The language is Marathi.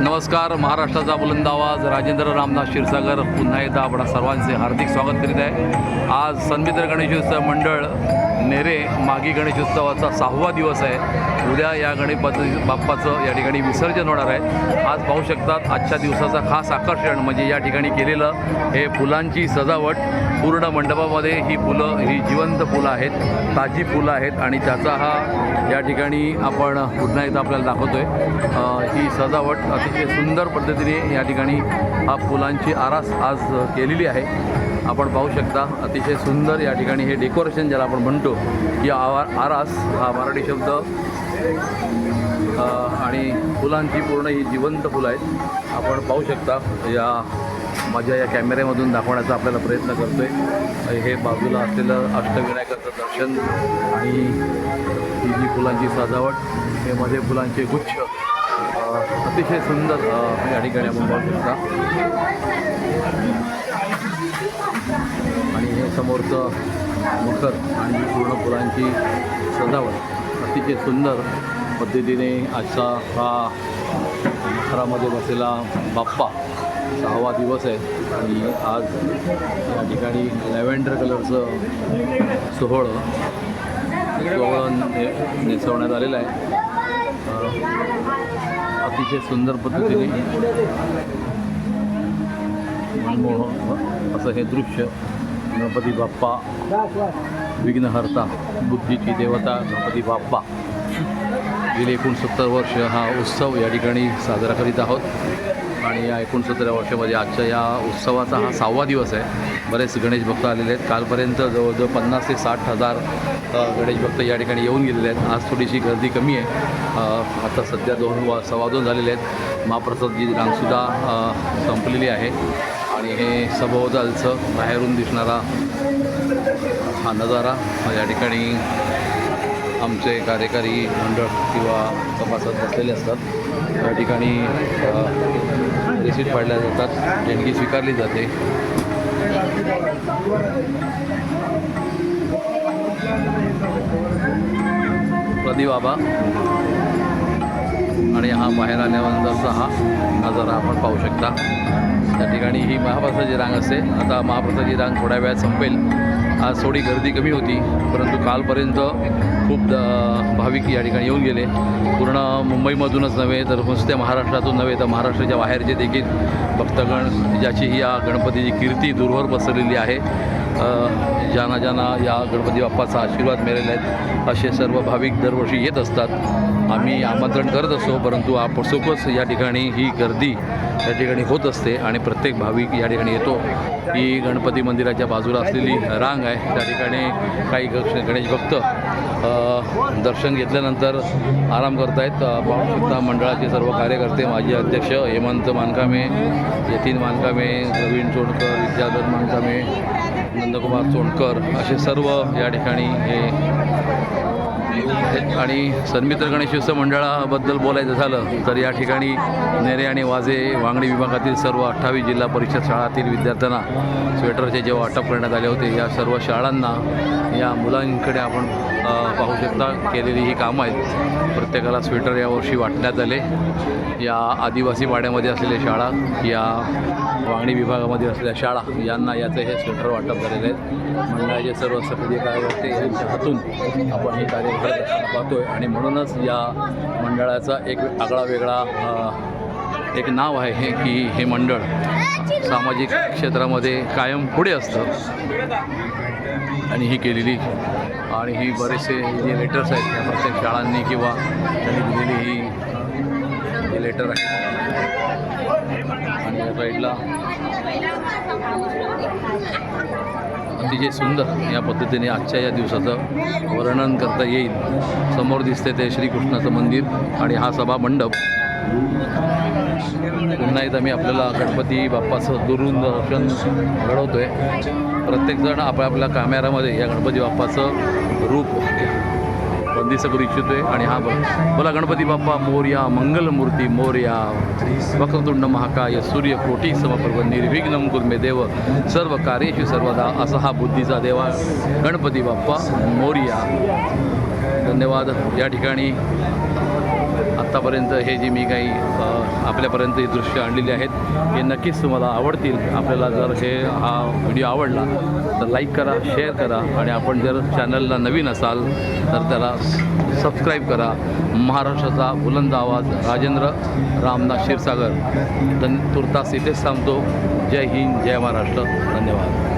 नमस्कार महाराष्ट्राचा बुलंद आवाज राजेंद्र रामदास क्षीरसागर पुन्हा एकदा आपण सर्वांचे हार्दिक स्वागत करीत आहे. आज सन्मित्र गणेशोत्सव मंडळ नेरे मागी गणेशोत्सवाचा सहावा दिवस आहे. उद्या या गणपती बाप्पाचं या ठिकाणी विसर्जन होणार आहे. आज पाहू शकतात आजच्या दिवसाचा खास आकर्षण म्हणजे या ठिकाणी केलेलं हे फुलांची सजावट. पूर्ण मंडपामध्ये ही फुलं ही जिवंत फुलं आहेत ताजी फुलं आहेत आणि त्याचा हा या ठिकाणी आपण पुन्हा एकदा आपल्याला दाखवतो आहे ही सजावट अतिशय सुंदर पद्धतीने या ठिकाणी हा फुलांची आरास आज केलेली आहे. आपण पाहू शकता अतिशय सुंदर या ठिकाणी हे डेकोरेशन ज्याला आपण म्हणतो की आवा आरास हा मराठी शब्द. आणि फुलांची पूर्ण ही जिवंत फुलं आहेत. आपण पाहू शकता या माझ्या या कॅमेऱ्यामधून दाखवण्याचा आपल्याला प्रयत्न करतो आहे हे बाजूला असलेलं अष्टविनायकाचं दर्शन आणि ही जी फुलांची सजावट हे मध्ये फुलांचे गुच्छ अतिशय सुंदर या ठिकाणी आपण पाहू शकता. आणि हे समोरचं मखर आणि पूर्ण फुलांची सजावट. अतिशय सुंदर पद्धतीने आजचा हा मखरामध्ये बसलेला बाप्पा. सहावा दिवस आहे. आणि आज या ठिकाणी लॅव्हेंडर कलरचं सोहळं सोहळं ने नेसवण्यात आलेलं आहे. अतिशय सुंदर पद्धतीने मनमोहन असं हे दृश्य गणपती बाप्पा विघ्नहर्ता बुद्धीची देवता गणपती बाप्पा. गेली एकोणसत्तर वर्ष हा उत्सव या ठिकाणी साजरा करीत आहोत. आणि या एकोणसत्तर वर्षामध्ये आजच्या या उत्सवाचा हा सहावा दिवस आहे. बरेच गणेश भक्त आलेले आहेत. कालपर्यंत जवळजवळ पन्नास ते साठ हजार गणेश भक्त या ठिकाणी येऊन गेलेले आहेत. आज थोडीशी गर्दी कमी आहे. आता सध्या दोन वा सव्वा दोन झालेले आहेत. महाप्रसादची रांगसुद्धा संपलेली आहे. आणि हे सभोवतालचं बाहेरून दिसणारा हा नजारा या ठिकाणी आमचे कार्यकारी मंडळ किंवा तपासत बसलेले असतात. या ठिकाणी रिसीट पाडल्या जातात. देणगी स्वीकारली जाते. प्रदीप बाबा आणि हा बाहेर आल्यानंतरचा हा नजारा आपण पाहू शकता. त्या ठिकाणी ही महाप्रसादाची रांग असते आता महाप्रसादाची रांग थोड्या वेळात संपेल. आज थोडी गर्दी कमी होती परंतु कालपर्यंत खूप द- भाविक या ठिकाणी येऊन गेले. पूर्ण मुंबईमधूनच नव्हे तर नुसत्या महाराष्ट्रातून नव्हे तर महाराष्ट्राच्या बाहेरचे देखील भक्तगण ज्याची ही या गणपतीची कीर्ती दूरवर पसरलेली आहे. ज्यांना ज्यांना या गणपती बाप्पाचा आशीर्वाद मिळालेला आहेत असे सर्व भाविक दरवर्षी येत असतात. आम्ही आमंत्रण करत असतो परंतु आपसोकच या ठिकाणी ही गर्दी या ठिकाणी होत असते आणि प्रत्येक भाविक या ठिकाणी येतो. ही गणपती मंदिराच्या बाजूला असलेली रांग आहे. त्या ठिकाणी काही गणेश भक्त दर्शन घेतल्यानंतर आराम करतायत. अ, मंडळाचे सर्व कार्यकर्ते माजी अध्यक्ष हेमंत मानकामे यतीन मानकामे प्रवीण चोडकर विद्याधर मानकामे नंदकुमार चोणकर असे सर्व या ठिकाणी हे आणि सन्मित्र गणेशोत्सव मंडळाबद्दल बोलायचं झालं तर या ठिकाणी नेरे आणि वाजे वांगणी विभागातील सर्व अठ्ठावीस जिल्हा परिषद शाळातील विद्यार्थ्यांना स्वेटरचे जेव्हा अटप करण्यात आले होते या सर्व शाळांना या मुलांकडे आपण पाहू शकता केलेली ही कामं आहेत. प्रत्येकाला स्वेटर यावर्षी वाटण्यात आले. या आदिवासी वाड्यामध्ये असलेल्या शाळा या वांगणी विभागामध्ये असलेल्या शाळा यांना याचं हे स्वेटर वाटप झालेले आहेत. मंडळाचे सर्व सक्रिय कार्यकर्ते यांच्या हातून आपण हे कार्य पाहतो आहे आणि म्हणूनच या मंडळाचा एक आगळा वेगळा एक नाव आहे हे की हे मंडळ. सामाजिक क्षेत्रामध्ये कायम पुढे असतं. आणि ही केलेली आणि ही बरेचसे जे लेटर्स आहेत त्या प्रत्येक शाळांनी किंवा त्यांनी दिलेली ही लेटर आहे. आणि या साईडला अतिशय सुंदर या पद्धतीने आजच्या या दिवसाचं वर्णन करता येईल. समोर दिसते ते श्रीकृष्णाचं मंदिर आणि हा सभा मंडप पुन्हा आम्ही मी आपल्याला गणपती बाप्पाचं दुरून दर्शन आहे प्रत्येकजण आपल्या आपल्या कॅमेरामध्ये या गणपती बाप्पाचं रूप बंदिस्त करू इच्छितो आहे आणि हा बघ बोला गणपती बाप्पा मोर्या मंगलमूर्ती मोर्या वक्रतुंड महाकाय सूर्य कोटी समप्रभ निर्विघ्नम कुर्मे देव सर्व कार्येशी सर्वदा असा हा बुद्धीचा देवा गणपती बाप्पा मोर्या. धन्यवाद. या ठिकाणी आत्तापर्यंत हे जे मी काही आपल्यापर्यंत ही दृश्य आणलेली आहेत हे नक्कीच तुम्हाला आवडतील. आपल्याला जर हे हा व्हिडिओ आवडला तर लाईक करा शेअर करा आणि आपण जर चॅनलला नवीन असाल तर त्याला सबस्क्राईब करा. महाराष्ट्राचा बुलंद आवाज राजेंद्र रामनाथ क्षीरसागर. धन तुर्तास इथेच थांबतो. जय हिंद जय महाराष्ट्र. धन्यवाद.